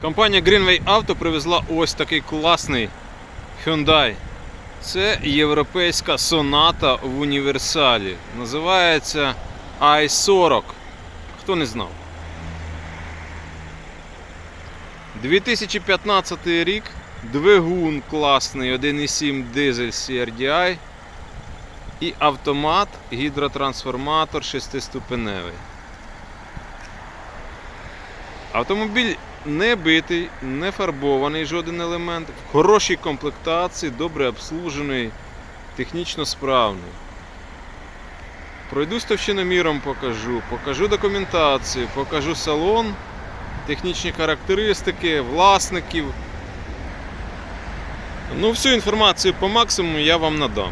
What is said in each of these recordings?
Компанія Greenway Auto привезла ось такий класний Hyundai. Це європейська соната в універсалі. Називається i40. Хто не знав? 2015 рік. Двигун класний 1.7 дизель CRDI і автомат, гідротрансформатор 6-ступеневий. Автомобіль не битий, не фарбований жоден елемент, в хорошій комплектації, добре обслужений, технічно справний. Пройду з товщиноміром, покажу, покажу документацію, покажу салон, технічні характеристики, власників. Ну, всю інформацію по максимуму я вам надам.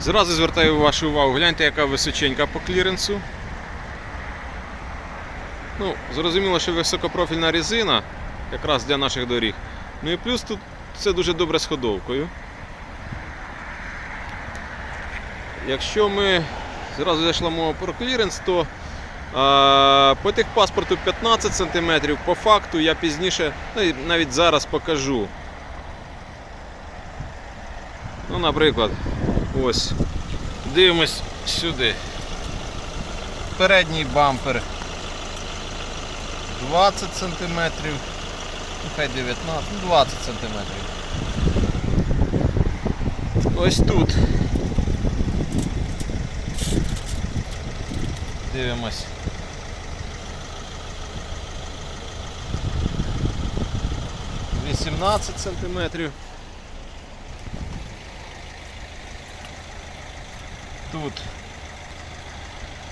Зразу звертаю вашу увагу, гляньте, яка височенька по кліренсу. Ну, зрозуміло, що високопрофільна резина, якраз для наших доріг. Ну і плюс тут це дуже добре з ходовкою. Якщо ми зразу зайшла мова про кліренс, то а, по техпаспорту 15 см, по факту я пізніше, ну і навіть зараз покажу. Ну, наприклад, ось. Дивимось сюди. Передній бампер 20 см, ну хай 19, ну 20 см. Ось тут. Дивимось. Вісімнадцять сантиметрів. Тут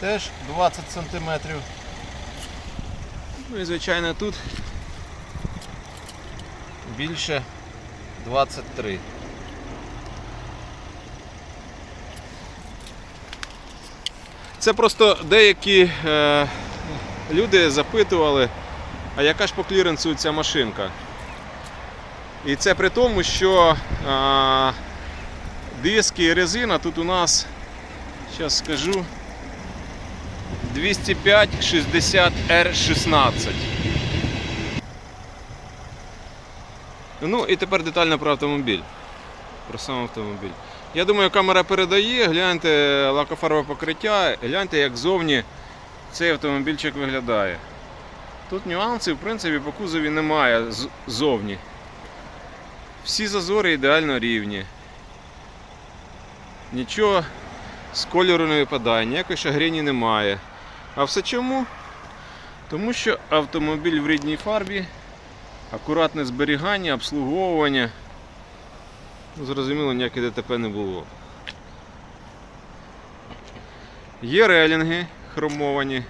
теж 20 сантиметрів. Ну і звичайно тут більше 23. Це просто деякі е, люди запитували, а яка ж по кліренсу ця машинка? І це при тому, що е, диски і резина тут у нас, зараз скажу, 205 60 R16. Ну і тепер детально про автомобіль. Про сам автомобіль. Я думаю, камера передає, гляньте лакофарбове покриття, гляньте, як зовні цей автомобільчик виглядає. Тут нюансів, в принципі, по кузові немає з- зовні. Всі зазори ідеально рівні. Нічого з кольору не випадає, ніякої шагрені немає. А все чому? Тому що автомобіль в рідній фарбі, акуратне зберігання, обслуговування. Зрозуміло, ніяких ДТП не було. Є релінги хромовані.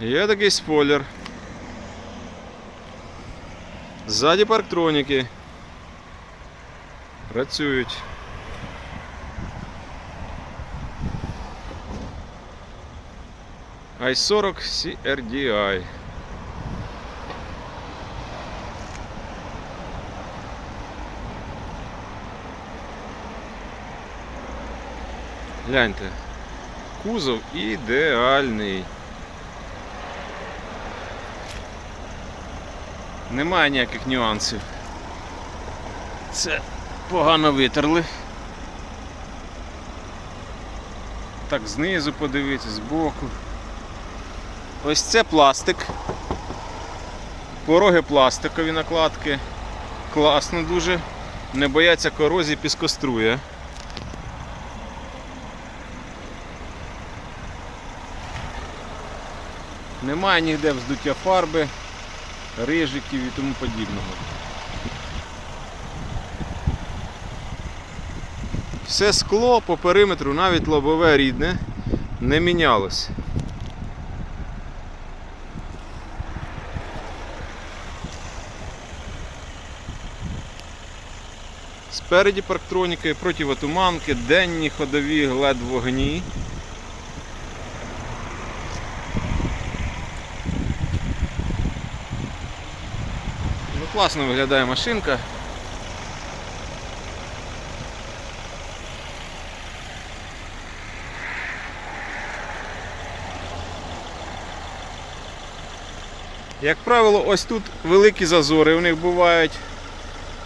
Є такий спойлер. Ззаді парктроніки. Працюють. I40 CRDI. Гляньте, кузов ідеальний. Немає ніяких нюансів. Це погано витерли. Так, знизу подивіться, збоку. Ось це пластик. Пороги пластикові накладки. Класно дуже. Не бояться корозії, піскострує. Немає ніде вздуття фарби, рижиків і тому подібного. Все скло по периметру, навіть лобове рідне, не мінялось. Спереді парктроніки, противотуманки, денні ходові led вогні. Ну, класно виглядає машинка. Як правило, ось тут великі зазори у них бувають.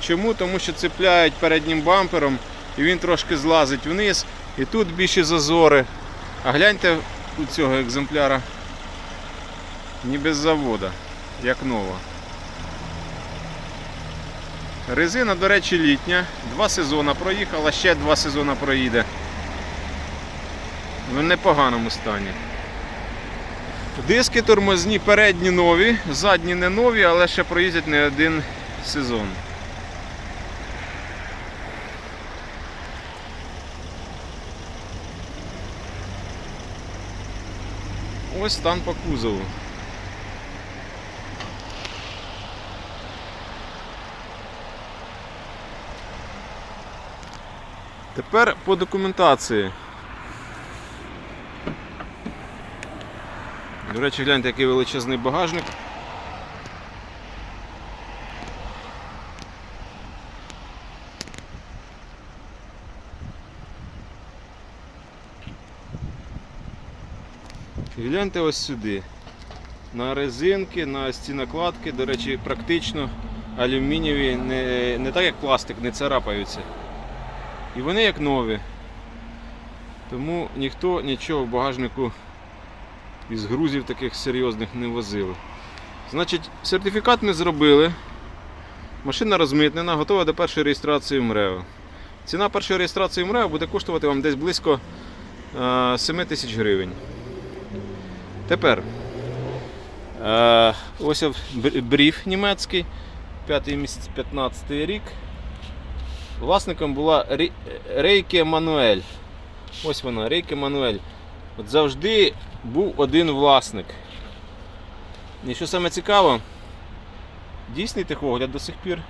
Чому? Тому що цепляють переднім бампером і він трошки злазить вниз. І тут більші зазори. А гляньте у цього екземпляра ніби з завода, як нова. Резина, до речі, літня. Два сезони проїхала, ще два сезони проїде. В непоганому стані. Диски тормозні передні нові, задні не нові, але ще проїздять не один сезон. Ось стан по кузову. Тепер по документації. До речі, гляньте, який величезний багажник. Гляньте ось сюди. На резинки, на ось до речі, практично алюмінієві, не, не так як пластик, не царапаються. І вони як нові. Тому ніхто нічого в багажнику із грузів таких серйозних не возили. Значить, сертифікат ми зробили. Машина розмитнена, готова до першої реєстрації в МРЕО. Ціна першої реєстрації в МРЕО буде коштувати вам десь близько е, 7 тисяч гривень. Тепер е, ось бр- бріф німецький, 5 місяць 15 рік. Власником була Рейке Мануель. Ось вона, Рейке Мануель. От завжди був один власник. І що саме цікаво, дійсний техогляд до сих пір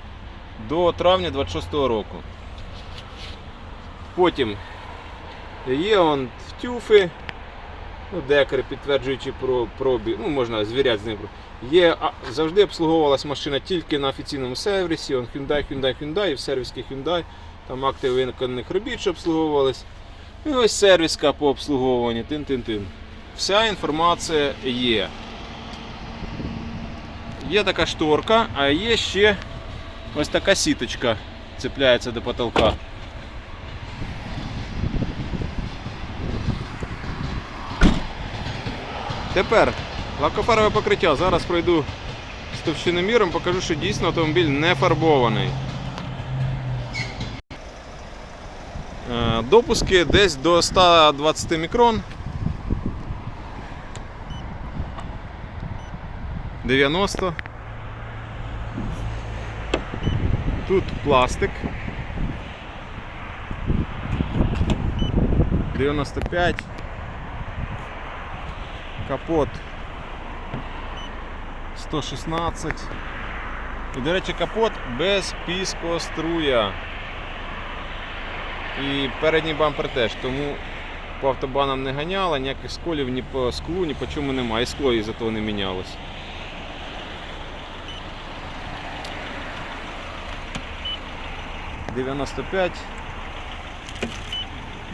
до травня 26-го року. Потім є он тюфи, ну, декари, підтверджуючи про пробіг, ну можна звіряти з ним. Є, а, завжди обслуговувалась машина тільки на офіційному сервісі, он Hyundai, Hyundai, Hyundai, і в сервісі Hyundai, там акти виконаних робіт, що обслуговувались. І ось сервіска по обслуговуванню, тин-тин-тин. Вся інформація є. Є така шторка, а є ще ось така сіточка цепляється до потолка. Тепер лакофарове покриття. Зараз пройду з товщиноміром, покажу, що дійсно автомобіль не фарбований. Е, Допуски десь до 120 мікрон. 90. Тут пластик. 95. Капот 116. І, до речі, капот без піскоструя. І передній бампер теж, тому по автобанам не ганяла, ніяких сколів ні по склу, ні по чому немає. І скло із-за того не мінялось. Дев'яносто п'ять,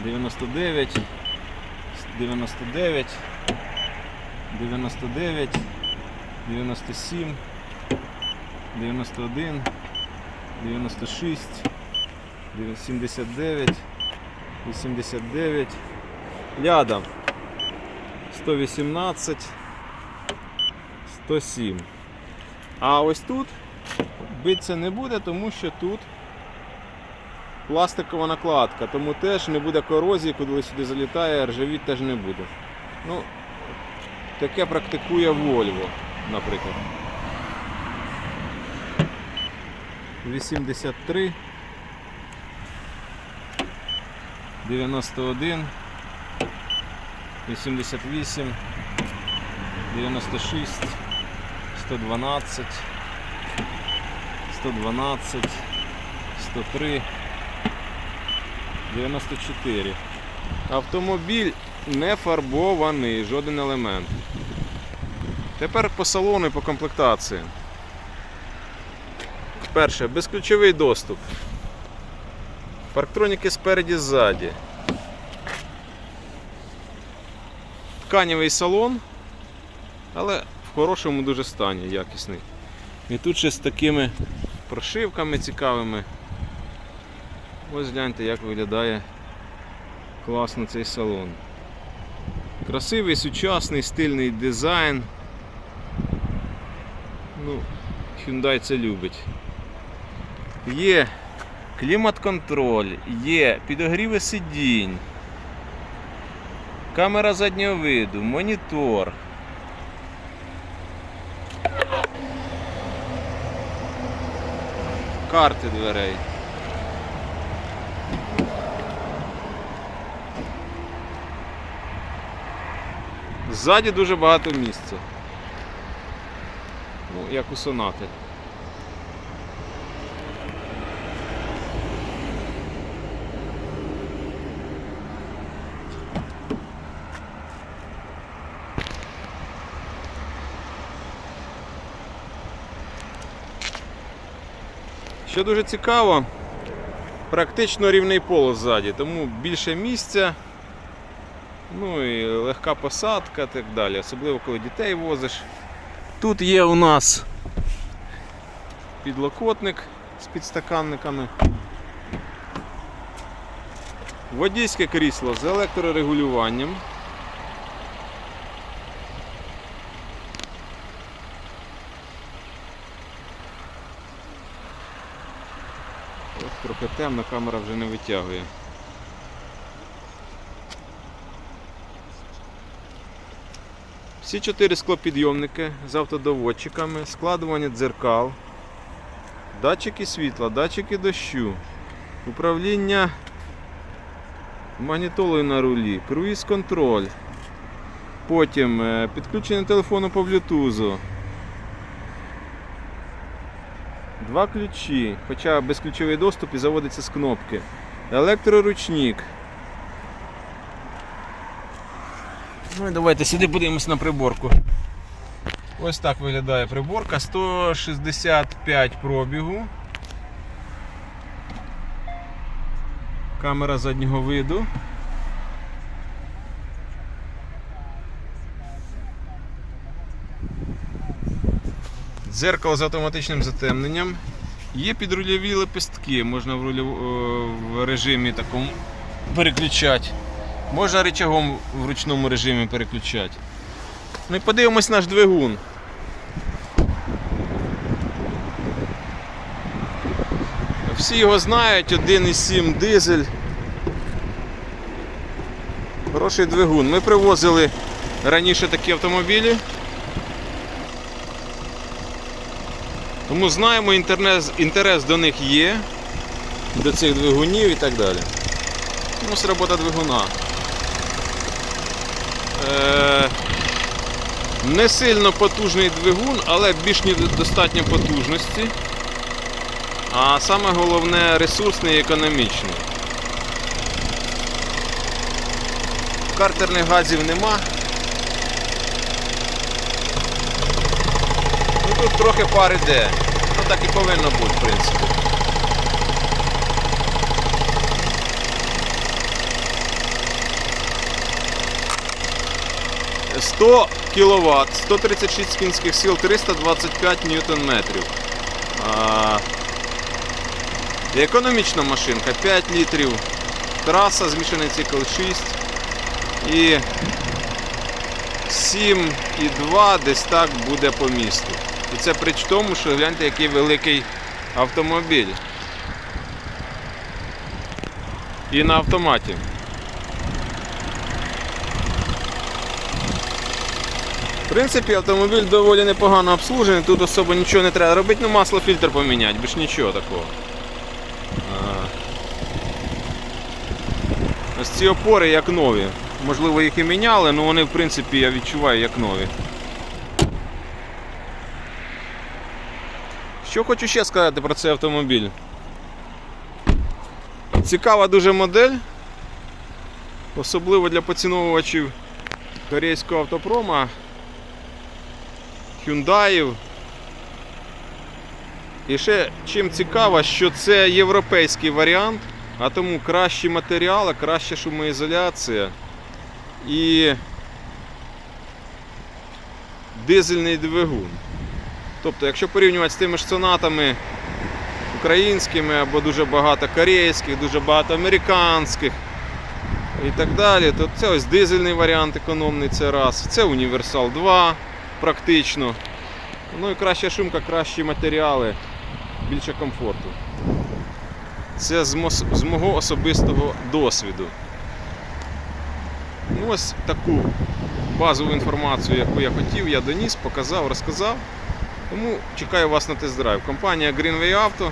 дев'яносто дев'ять, дев'яносто дев'ять, дев'яносто дев'ять, дев'яносто сім, дев'яносто один, дев'яносто шість. 79, 89, рядом 118, 107. А ось тут битися не буде, тому що тут пластикова накладка, тому теж не буде корозії, коли сюди залітає, ржавіть теж не буде. Ну, таке практикує Volvo, наприклад. 83. 91, 88, 96, 112, 112, 103, 94. Автомобіль не фарбований, жоден елемент. Тепер по салону і по комплектації. Перше, безключовий доступ. Парктроніки спереді ззаді. Тканєвий салон, але в хорошому дуже стані, якісний. І тут ще з такими прошивками цікавими. Ось гляньте, як виглядає класно цей салон. Красивий, сучасний, стильний дизайн. Ну, Hyundai це любить. Є клімат-контроль, є підогріви сидінь, камера заднього виду, монітор. Карти дверей. Ззаді дуже багато місця. Ну, як у сонати. Що дуже цікаво, практично рівний полос ззаді, тому більше місця, ну і легка посадка і так далі, особливо коли дітей возиш. Тут є у нас підлокотник з підстаканниками. Водійське крісло з електрорегулюванням. Ось трохи темно, камера вже не витягує. Всі чотири склопідйомники з автодоводчиками, складування дзеркал, датчики світла, датчики дощу, управління магнітолою на рулі, круїз-контроль, потім е, підключення телефону по блютузу, два ключі, хоча безключовий доступ і заводиться з кнопки, електроручник. Ну і давайте сюди подивимось на приборку. Ось так виглядає приборка. 165 пробігу. Камера заднього виду. Дзеркало з автоматичним затемненням. Є підрульові лепестки, можна в, рульов... е, в режимі такому переключати. Можна рычагом в ручному режимі переключати. Ну і подивимось наш двигун. Всі його знають, 1,7 дизель. Хороший двигун. Ми привозили раніше такі автомобілі. Тому знаємо, інтерес, інтерес до них є, до цих двигунів і так далі. Ось робота двигуна. Е, не сильно потужний двигун, але більш ніж достатньо потужності. А саме головне ресурсний і економічний. Картерних газів нема. Ну тут трохи пар іде. Ну так і повинно бути, в принципі. – 100 кВт, 136 кінських сил, 325 ньютон метрів. Економічна машинка 5 літрів, траса, змішаний цикл 6 і 7,2 десь так буде по місту. І це при тому, що гляньте, який великий автомобіль. І на автоматі. В принципі, автомобіль доволі непогано обслужений, тут особо нічого не треба робити, ну масло фільтр поміняти, більш нічого такого. Ось ці опори як нові. Можливо їх і міняли, але вони в принципі я відчуваю як нові. Що хочу ще сказати про цей автомобіль. Цікава дуже модель, особливо для поціновувачів корейського автопрома, Hyundai. І ще чим цікаво, що це європейський варіант, а тому кращі матеріали, краща шумоізоляція і дизельний двигун. Тобто, якщо порівнювати з тими ж сонатами українськими або дуже багато корейських, дуже багато американських і так далі, то це ось дизельний варіант економний, це раз. Це універсал 2 практично. Ну і краща шумка, кращі матеріали, більше комфорту. Це з, мого особистого досвіду. Ну, ось таку базову інформацію, яку я хотів, я доніс, показав, розказав. Тому чекаю вас на тест-драйв. Компанія Greenway Auto.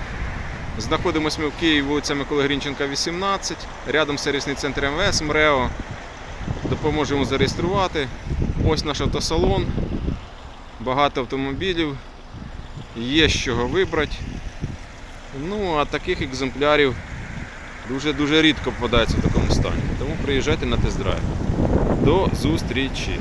Знаходимося ми в Києві, вулиця Миколи Грінченка, 18. Рядом сервісний центр МВС МРЕО. Допоможемо зареєструвати. Ось наш автосалон. Багато автомобілів. Є з чого вибрати. Ну, а таких екземплярів дуже-дуже рідко попадається в такому стані. Тому приїжджайте на тест-драйв. До зустрічі!